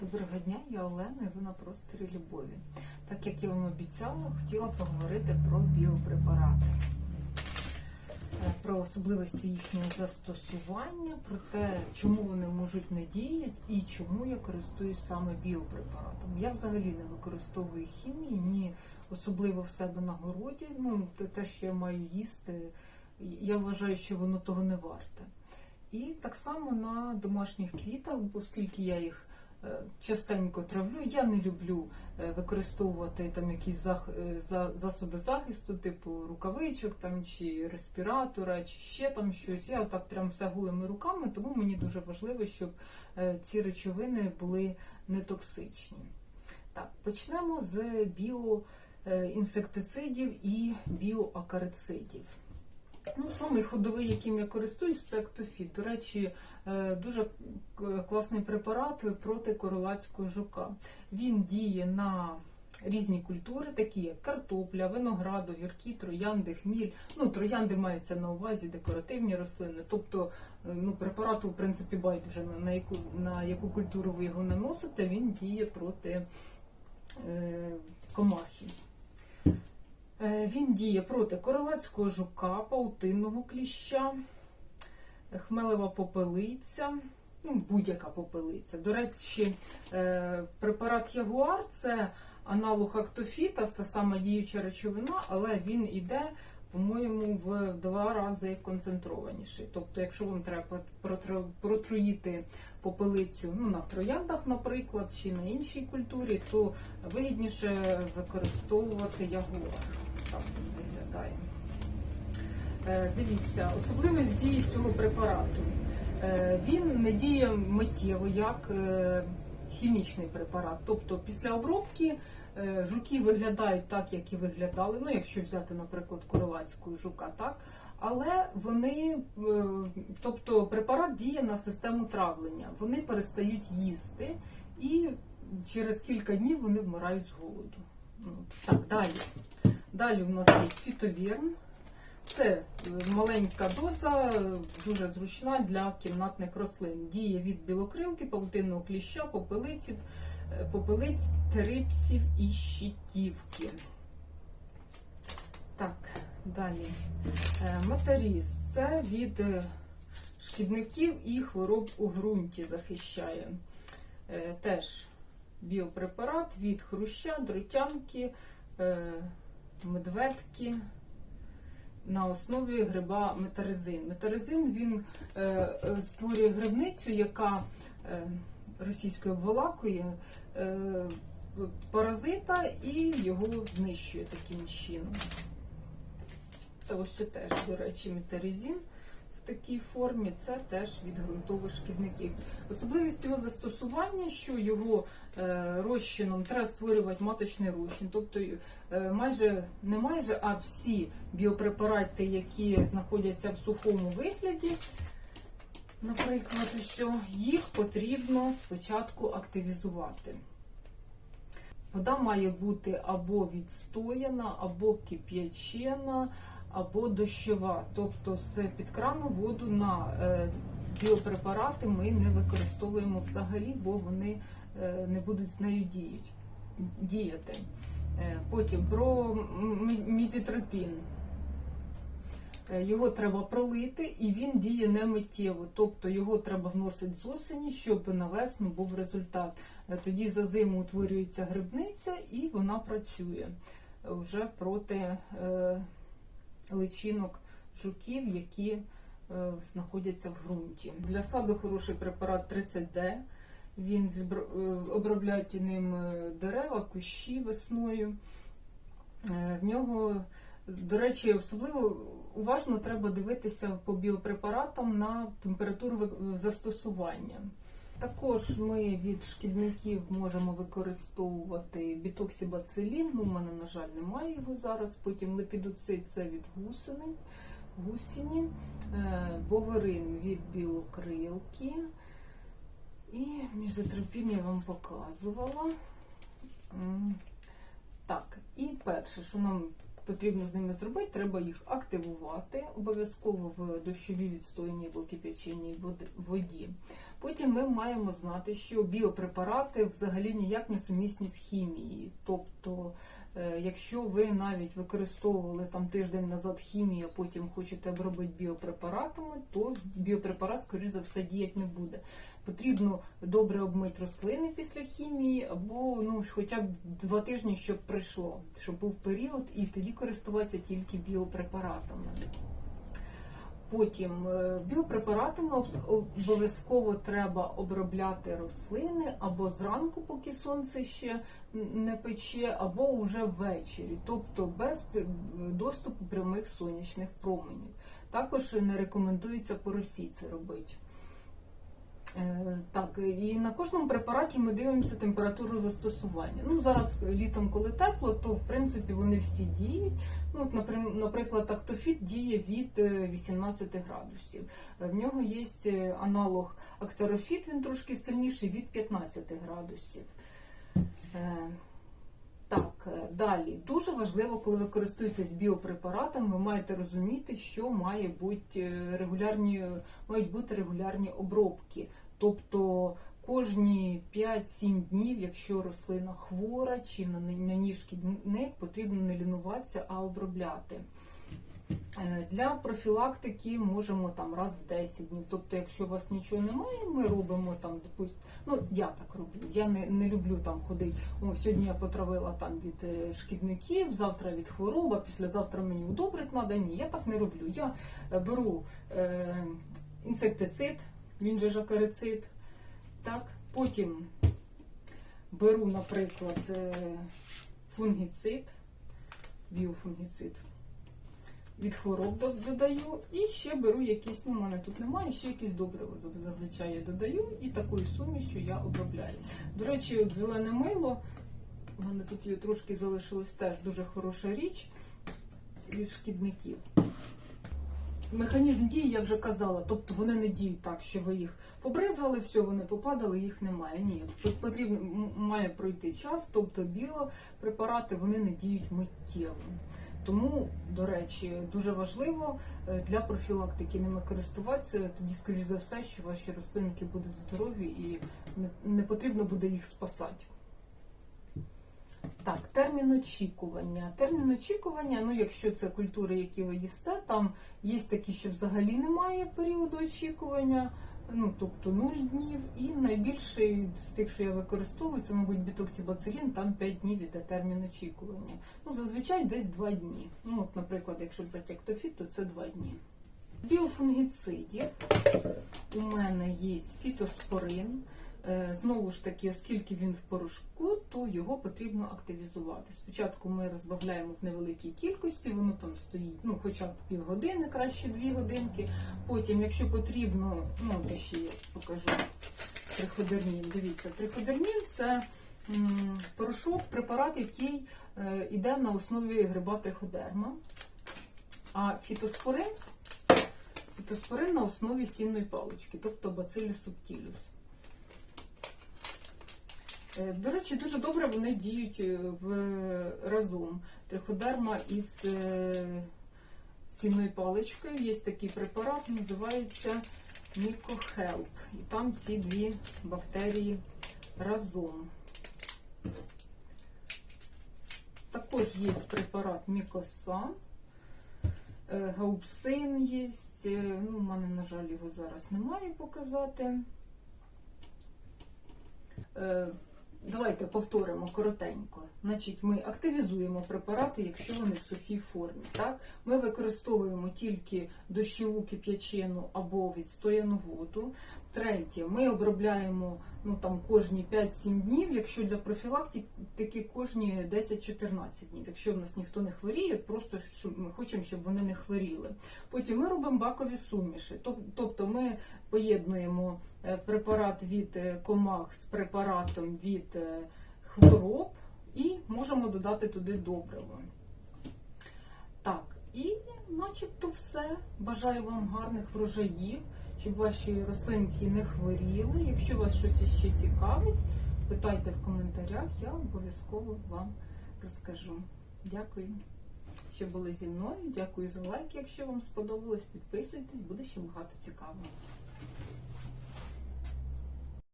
Доброго дня, я Олена, і ви на просторі любові. Так як я вам обіцяла, хотіла поговорити про біопрепарати, Е, про особливості їхнього застосування, про те, чому вони можуть не діяти і чому я користуюсь саме біопрепаратами. Я взагалі не використовую хімії, ні особливо в себе на городі. Ну, те- що я маю їсти, я вважаю, що воно того не варте. І так само на домашніх квітах, оскільки я їх частенько травлю, я не люблю е, використовувати там якісь е, засоби захисту, типу рукавичок там чи респіратора, чи ще там щось. Я отак прям все голими руками, тому мені дуже важливо, щоб е, ці речовини були нетоксичні. Так, почнемо з біоінсектицидів і біоакарицидів. Ну, самий ходовий, яким я користуюсь, це Актофіт. До речі, е, дуже класний препарат проти королацького жука. Він діє на різні культури, такі як картопля, виноград, огірки, троянди, хміль. Ну, троянди мається на увазі декоративні рослини. Тобто, е, ну, препарату, в принципі, байдуже на- яку, на яку культуру ви його наносите, він діє проти е, комахи. Е, Він діє проти королевського жука, паутинного кліща, хмелева попелиця, ну, будь-яка попелиця. До речі, е, препарат Ягуар це аналог актофіта, та сама діюча речовина, але він іде, по-моєму, в два рази концентрованіший. Тобто, якщо вам треба протруїти попелицю ну, на трояндах, наприклад, чи на іншій культурі, то вигідніше використовувати ягуар. Так виглядає. Е, Дивіться, особливість дії цього препарату. Е, Він не діє миттєво як е, хімічний препарат. Тобто після обробки жуки виглядають так, як і виглядали. Ну, якщо взяти, наприклад, королацького жука, так. Але вони, е, тобто препарат діє на систему травлення. Вони перестають їсти і через кілька днів вони вмирають з голоду. Ну, Так, далі. Далі у нас є фітовірн. Це е, маленька доза, е, дуже зручна для кімнатних рослин. Діє від білокрилки, павутинного кліща, попелиців, е, попелиць, трипсів і щитівки. Так, далі. Е, Метаріз. Це від е, шкідників і хвороб у ґрунті захищає. Е, Теж біопрепарат від хруща, дротянки, медведки на основі гриба метаризин. Метаризин він створює грибницю, яка російською обволакує е, паразита і його знищує таким чином. Та ось це теж, до речі, метаризин в такій формі, це теж від ґрунтових шкідників. Особливість його застосування, що його е, розчином треба створювати маточний розчин. Тобто е, майже не майже, а всі біопрепарати, які знаходяться в сухому вигляді, наприклад, що їх потрібно спочатку активізувати. Вода має бути або відстояна, або кип'ячена, або дощова. Тобто з під крану воду на е, біопрепарати ми не використовуємо взагалі, бо вони е, не будуть з нею діяти. Е, Потім про мізітропін. Е, Його треба пролити, і він діє не миттєво. Тобто його треба вносити з осені, щоб на весну був результат. Е, Тоді за зиму утворюється грибниця і вона працює вже проти е, личинок жуків, які е, знаходяться в ґрунті. Для саду хороший препарат 30D. Він е, обробляють ним е, дерева, кущі весною. Е, В нього, до речі, особливо уважно треба дивитися по біопрепаратам на температуру застосування. Також ми від шкідників можемо використовувати бітоксибацилін. Ну, у мене, на жаль, немає його зараз. Потім лепідоцит це від гусени, гусіні, е, боверин від білокрилки. І мізотропін я вам показувала. Так, і перше, що нам потрібно з ними зробити? Треба їх активувати обов'язково в дощовій відстояній або кип'яченій воді. Потім ми маємо знати, що біопрепарати взагалі ніяк не сумісні з хімією. Тобто, е, якщо ви навіть використовували там тиждень назад хімію, а потім хочете обробити біопрепаратами, то біопрепарат, скоріш за все, діяти не буде. Потрібно добре обмити рослини після хімії, або ну хоча б два тижні, щоб пройшло, щоб був період, і тоді користуватися тільки біопрепаратами. Потім е, біопрепаратами обов'язково треба обробляти рослини або зранку, поки сонце ще не пече, або вже ввечері, тобто без доступу прямих сонячних променів. Також не рекомендується по росі це робити. Е, Так, і на кожному препараті ми дивимося температуру застосування. Ну, зараз літом, коли тепло, то в принципі вони всі діють. Ну, наприклад, актофіт діє від е, 18 градусів. Е, В нього є е, аналог актерофіт, він трошки сильніший від 15 градусів. Так, е, далі. Дуже важливо, коли ви користуєтесь біопрепаратом, ви маєте розуміти, що має бути е, регулярні, мають бути регулярні обробки. Тобто кожні 5-7 днів, якщо рослина хвора чи на, ній шкідник, потрібно не лінуватися, а обробляти. Е, Для профілактики можемо там раз в 10 днів. Тобто, якщо у вас нічого немає, ми робимо там, допустим, ну я так роблю. Я не, не люблю там ходити. О, сьогодні я потравила там від е, шкідників, завтра від хвороб, а післязавтра мені удобрити треба. Ні, я так не роблю. Я е, беру е, інсектицид, він же жакарицид. Так, потім беру, наприклад, фунгіцид, біофунгіцид від хвороб додаю. І ще беру якісь, ну, в мене тут немає, ще якісь добриво зазвичай я додаю і такою сумішю я обробляю. До речі, от зелене мило, в мене тут її трошки залишилось теж дуже хороша річ від шкідників. Механізм дії я вже казала, тобто вони не діють так, що ви їх побризгали, все, вони попадали, їх немає. Ні, тут потрібно має пройти час, тобто біопрепарати вони не діють миттєво. Тому, до речі, дуже важливо е, для профілактики ними користуватися. Тоді, скоріш за все, що ваші рослинки будуть здорові і не, не потрібно буде їх спасати. Так, термін очікування. Термін очікування, ну якщо це культури, які ви їсте, там є такі, що взагалі немає періоду очікування, ну тобто 0 днів. І найбільший з тих, що я використовую, це, мабуть, бітоксибацилін, там 5 днів іде термін очікування. Ну, зазвичай десь 2 дні. Ну, от, наприклад, якщо брати ектофіт, то це 2 дні. Біофунгіцидів у мене є фітоспорин. Е, Знову ж таки, оскільки він в порошку, то його потрібно активізувати. Спочатку ми розбавляємо в невеликій кількості, воно там стоїть ну, хоча б півгодини, краще дві годинки. Потім, якщо потрібно, ну де ще я покажу триходермін. Дивіться, триходермін це порошок, препарат, який е, йде на основі гриба триходерма. А фітоспорин, фітоспорин на основі сінної палички, тобто бацилі субтілюс. Е, До речі, дуже добре вони діють е, в разом. Триходерма із е, сінною паличкою. Є такий препарат, називається Мікохелп. І там ці дві бактерії разом. Також є препарат Мікосан. Гаупсин є. Ну, у мене, на жаль, його зараз немає показати. Давайте повторимо коротенько. Значить, ми активізуємо препарати, якщо вони в сухій формі. Так? Ми використовуємо тільки дощову кип'ячену або відстояну воду. Третє, ми обробляємо ну, там, кожні 5-7 днів, якщо для профілактики кожні 10-14 днів. Якщо в нас ніхто не хворіє, просто щоб ми хочемо, щоб вони не хворіли. Потім ми робимо бакові суміші. Тобто ми поєднуємо е, препарат від е, комах з препаратом від е, хвороб і можемо додати туди добриво. Так, і начебто все. Бажаю вам гарних врожаїв, щоб ваші рослинки не хворіли. Якщо вас щось іще цікавить, питайте в коментарях, я обов'язково вам розкажу. Дякую. що були зі мною. Дякую за лайк, якщо вам сподобалось. Підписуйтесь, буде ще багато цікавого.